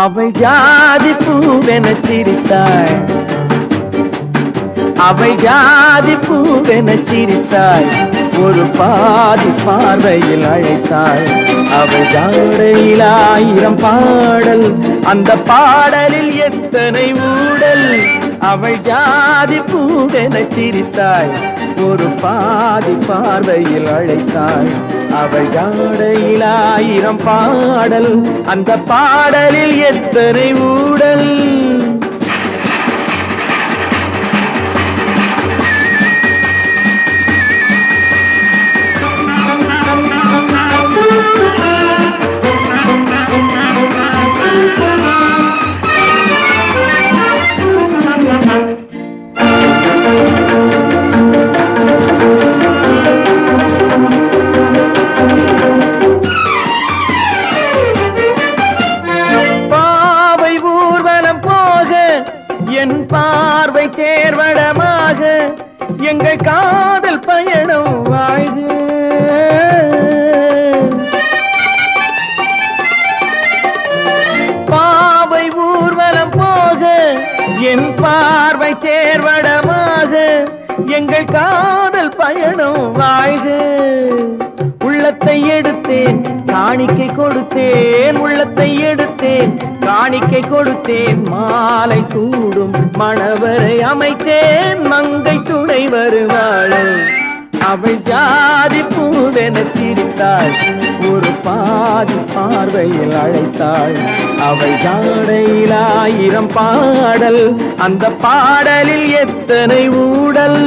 அவள் ஜாதி பூவென சிரித்தாள் அவை ஜாதி பூவென சிரித்தாள் ஒரு பாதி பார்வையில் அழைத்தாள். அவள் ஜாடையில் ஆயிரம் பாடல் அந்த பாடலில் எத்தனை ஊடல். அவள் ஜாதி பூடென சிரித்தாள் ஒரு பாதி பார்வையில் அழைத்தாள். அவள் ஜாடையில் ஆயிரம் பாடல் அந்த பாடலில் எத்தனை ஊடல். என் பார்வை தேர்வடமாக எங்கள் காதல் பயணம் வாழ்க. பாவை ஊர்வலம் போக என் பார்வை தேர்வடமாக எங்கள் காதல் பயணம் வாழ்க. உள்ளத்தை எடு கொடுத்தேன். காணிக்கை கொடுத்தேன் உள்ளத்தை எடுத்தேன். காணிக்கை கொடுத்தேன் மாலை சூடும் மணவரை அமைத்தேன். மங்கை துணை வருவாள் அவள் ஜாதி பூவென சிரித்தாள். ஒரு பாதி பார்வையில் அழைத்தாள். அவள் ஜாடையில் ஆயிரம் பாடல். அந்த பாடலில் எத்தனை ஊடல்